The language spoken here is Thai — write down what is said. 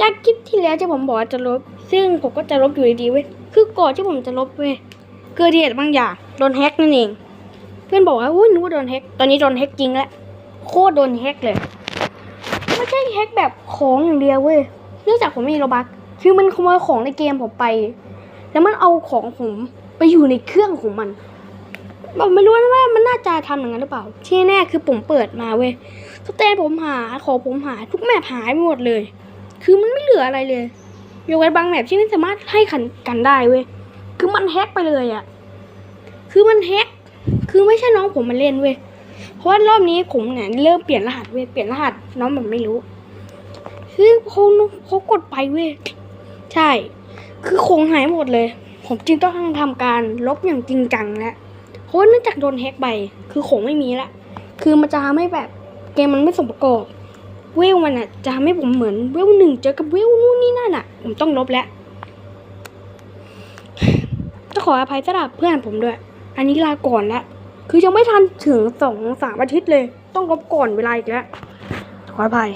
จากคลิปที่แล้วที่ผมบอกว่าจะลบ ซึ่งผมก็จะลบอยู่ดีๆเว้ย คือก่อนที่ผมจะลบเว้ยเกิดเหตุบางอย่างโดนแฮกนั่นเอง เพื่อนบอกว่าอุ้ยนึกว่าโดนแฮก ตอนนี้โดนแฮกจริงแล้ว โคตรโดนแฮกเลย ไม่ใช่แฮกแบบของอย่างเดียวเว้ย เนื่องจากผมมีโรบักคือมันขโมยของในเกมผมไป แล้วมันเอาของผมไปอยู่ในเครื่องของมันผมไม่รู้ว่ามันน่าจะทำอย่างนั้นหรือเปล่า ที่แน่คือผมเปิดมาเว้ยสเตนผมหาของผมหายทุกแมปหายไปหมดเลย คือมันไม่เหลืออะไรเลยยกเว้นบางแมปที่ไม่สามารถให้ขันกันได้เว้ยคือมันแฮกไปเลยอะคือมันแฮกคือไม่ใช่น้องผมมาเล่นเว้ยเพราะว่ารอบนี้ผมเนี่ยเริ่มเปลี่ยนรหัสเว้ยเปลี่ยนรหัสน้องผมไม่รู้ คือเขาเขากดไปเว้ยใช่ คือคงหายหมดเลย ผมจึงต้องทำการลบอย่างจริงจังแล้วเพราะว่าเนื่องจากโดนแฮกไป คือของไม่มีละ คือมันจะทำให้แบบเกมมันไม่สมประกอบ เวลมันอะจะทำให้ผมเหมือนเวลหนึ่งเจอกับเวลนู่นนี่นั่นอะผมต้องลบแล้วจะขออภัยสำหรับเพื่อนผมด้วย อันนี้ลาก่อนละคือยังไม่ทันถึงสองสามอาทิตย์เลย ต้องลบก่อนเวลาอีกแล้วขออภัย